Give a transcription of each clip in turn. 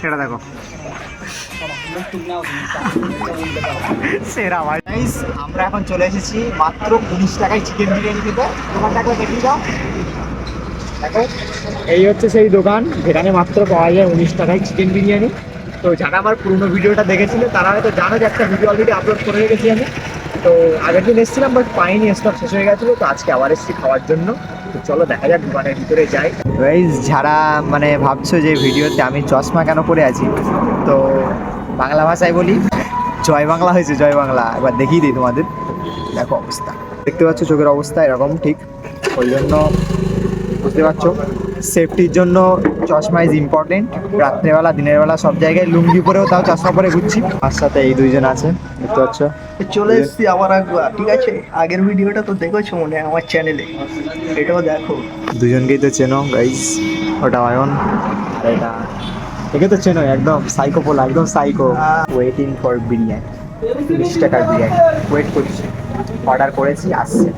সেটা দেখো। সেরা আমরা এখন চলে এসেছি মাত্র উনিশ টাকায় চিকেন বিরিয়ানি খেতে। দোকানটা একবার দেখিয়ে দাও? দেখো, এই হচ্ছে সেই দোকান। যেখানে মাত্র পাওয়া যায় উনিশ টাকায় চিকেন বিরিয়ানি। তো যারা আমার পুরোনো ভিডিওটা দেখেছিল, তারা হয়তো জানো যে একটা ভিডিও অলরেডি আপলোড করে রেখেছি আমি। তো আগের দিন এসেছিলাম বাট পাইনি স্টক শেষ হয়ে গেছিল। তো আজকে আবার এসেছি খাওয়ার জন্য। তো চলো দেখা যাক দোকানের ভিতরে যাই। গাইজ যারা মানে ভাবছ যে ভিডিওতে আমি চশমা কেন পরে আছি, তো বাংলা ভাষায় বলি, জয় বাংলা হয়েছে, জয় বাংলা। এবার দেখিয়ে দিই তোমাদের। দেখো অবস্থা। দেখতে পাচ্ছ চোখের অবস্থা এরকম, ঠিক? ওই জন্য বুঝতে পারছ? সেফটির জন্য চশমা ইজ ইম্পর্টেন্ট রাত্রেবেলা দিনের বেলা সব জায়গায় লুঙ্গি পরেও তাও চশমা পরে ঘুরছি। আর সাথে এই দুইজন আছে দেখতে পাচ্ছ। চলে এসছি আবার একবার ঠিক আছে আগের ভিডিওটা তো দেখেছ মনে হয় আমার চ্যানেলে এটাও দেখো। দুজনকেই তো চেনো গাইস ওটা অয়ন এটা একে তো চেনো একদম সাইকো পোলা একদম সাইকো ওয়েটিং ফর বিরিয়ানি বিশ টাকার বিরিয়ানি। ওয়েট করছি। অর্ডার করেছি আসছে।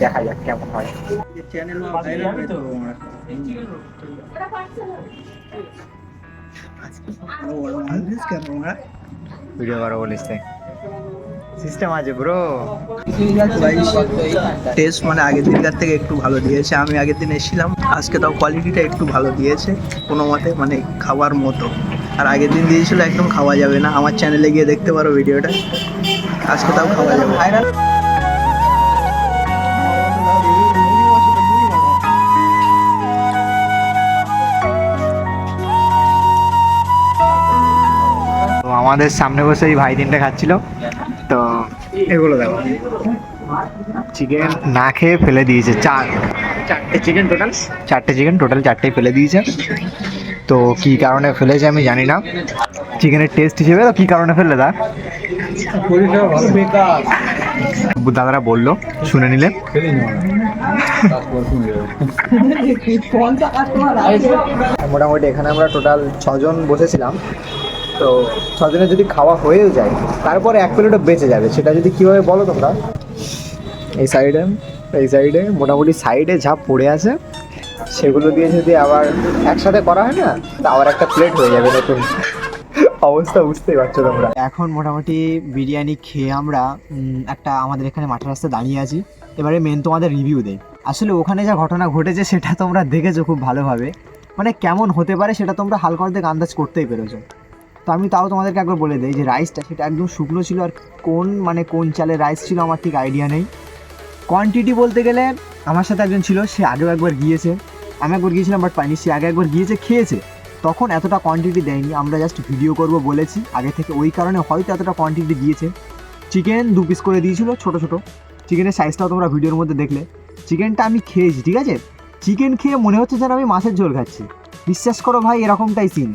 দেখা যাক কেমন হয়। চ্যানেল ভিডিও করো বলিস সিস্টেম আছে ব্রো টেস্ট মানে আগের দিনকার থেকে একটু ভালো দিয়েছে। আমি আগের দিন এসেছিলাম, আজকে তাও কোয়ালিটিটা একটু ভালো দিয়েছে, কোনো মতে মানে খাওয়ার মতো। আর আগের দিন দিয়েছিল, একদম খাওয়া যাবে না। আমার চ্যানেলে গিয়ে দেখতে পারো ভিডিওটা আজকে তাও খাওয়া যাবে। আমাদের সামনে বসে এই ভাই তিনটে খাচ্ছিল। তো এগুলো দেখো। চিকেন না খেয়ে ফেলে দিয়েছে চার। চারটে চিকেন টোটাল? চারটে চিকেন টোটাল চারটেই ফেলে দিয়েছে। তো কি কারণে ফেলেছে আমি জানি না। চিকেনের টেস্ট হিসেবে তো কি কারণে ফেললে দা দাদারা বলল শুনে নিলে। মোটামুটি এখানে আমরা টোটাল ছজন বসেছিলাম। তো ছজনের যদি খাওয়া হয়েও যায়, তারপরে এক প্লেটও বেঁচে যাবে। সেটা যদি কীভাবে বলো তোমরা? এই সাইডে এই সাইডে মোটামুটি সাইডে যা পড়ে আছে, সেগুলো দিয়ে যদি আবার একসাথে করা হয় না, তা আবার একটা প্লেট হয়ে যাবে নতুন। অবস্থা বুঝতেই পারছ তোমরা। এখন মোটামুটি বিরিয়ানি খেয়ে আমরা একটা আমাদের এখানে মাঠের রাস্তায় দাঁড়িয়ে আছি। এবারে মেন তোমাদের রিভিউ দেয় আসলে ওখানে যা ঘটনা ঘটেছে, সেটা তোমরা দেখেছ খুব ভালোভাবে। মানে কেমন হতে পারে, সেটা তোমরা হালকা অর্ধেক আন্দাজ করতেই পেরেছ। তো আমি তাও তোমাদেরকে একবার বলে দিই যে রাইসটা সেটা একদম শুকনো ছিল আর কোন মানে কোন চালের রাইস ছিল আমার ঠিক আইডিয়া নেই। কোয়ান্টিটি বলতে গেলে আমার সাথে একজন ছিল, সে আগেও একবার গিয়েছে। আমি একবার গিয়েছিলাম বাট পাইনি। সে আগে একবার গিয়েছে, খেয়েছে। তখন এতটা কোয়ান্টিটি দেয়নি। আমরা জাস্ট ভিডিও করব বলেছি। আগে থেকে ওই কারণে হয়তো এতটা কোয়ান্টিটি দিয়েছে চিকেন দু পিস করে দিয়েছিল, ছোট ছোট। চিকেনের সাইজটাও তোমরা ভিডিওর মধ্যে দেখলে। চিকেনটা আমি খেয়েছি, ঠিক আছে? চিকেন খেয়ে মনে হচ্ছে যেন আমি মাছের ঝোল খাচ্ছি। বিশ্বাস করো ভাই, এরকমটাই সিন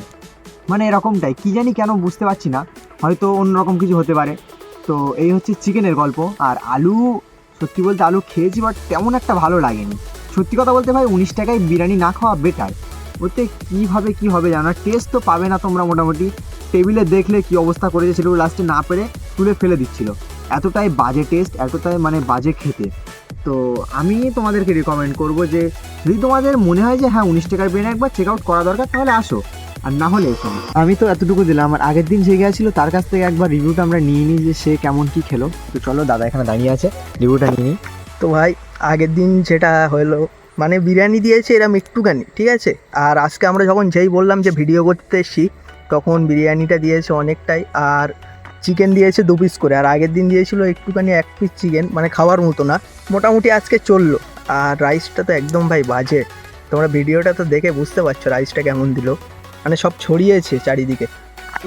মানে এরকমটাই, কী জানি কেন বুঝতে পারছি না, হয়তো অন্যরকম কিছু হতে পারে। তো এই হচ্ছে চিকেনের গল্প, আর আলু, সত্যি বলতে আলু খেয়েছি বাট তেমন একটা ভালো লাগেনি। সত্যি কথা বলতে ভাই, উনিশ টাকায় বিরিয়ানি না খাওয়া বেটার ওতে কীভাবে কী হবে জানো? টেস্ট তো পাবে না তোমরা মোটামুটি। টেবিলে দেখলে কি অবস্থা করেছে সেগুলো লাস্টে না পেরে তুলে ফেলে দিচ্ছিল। এতটাই বাজে টেস্ট এতটাই মানে বাজে খেতে। তো আমি তোমাদেরকে রেকমেন্ড করব যে, যদি তোমাদের মনে হয় যে হ্যাঁ উনিশ টাকার বিরিয়ানি একবার চেক আউট করা দরকার, তাহলে আসো। আর না হলে এসো না। আমি তো এতটুকু দিলাম, আর আগের দিন যে গেছিল তার কাছ থেকে একবার রিভিউটা আমরা নিয়ে নিই যে সে কেমন কি খেলো। তো চলো, দাদা এখানে দাঁড়িয়ে আছে, রিভিউটা নিয়ে নিই। তো ভাই, আগের দিন যেটা হলো মানে বিরিয়ানি দিয়েছে এরম একটুখানি, ঠিক আছে? আর আজকে আমরা যখন যেই বললাম যে ভিডিও করতে এসছি, তখন বিরিয়ানিটা দিয়েছে অনেকটাই, আর চিকেন দিয়েছে দু পিস করে। আর আগের দিন দিয়েছিল একটুখানি এক পিস চিকেন মানে খাওয়ার মতো না, মোটামুটি আজকে চলল। আর রাইসটা তো একদম ভাই বাজে। তোমরা ভিডিওটা তো দেখে বুঝতে পারছ রাইসটা কেমন দিল। মানে সব ছড়িয়েছে চারিদিকে।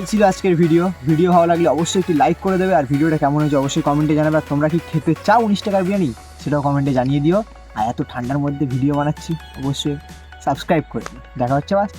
এই ছিল আজকের ভিডিও ভিডিও ভালো লাগলে অবশ্যই একটি লাইক করে দেবে। আর ভিডিওটা কেমন হয়েছে অবশ্যই কমেন্টে জানাবে। আর তোমরা কি খেতে চাও উনিশ টাকার বিরিয়ানি? সেটাও কমেন্টে জানিয়ে দিও। আর এত ঠান্ডার মধ্যে ভিডিও বানাচ্ছি, অবশ্যই সাবস্ক্রাইব করে দেখা হচ্ছে বাস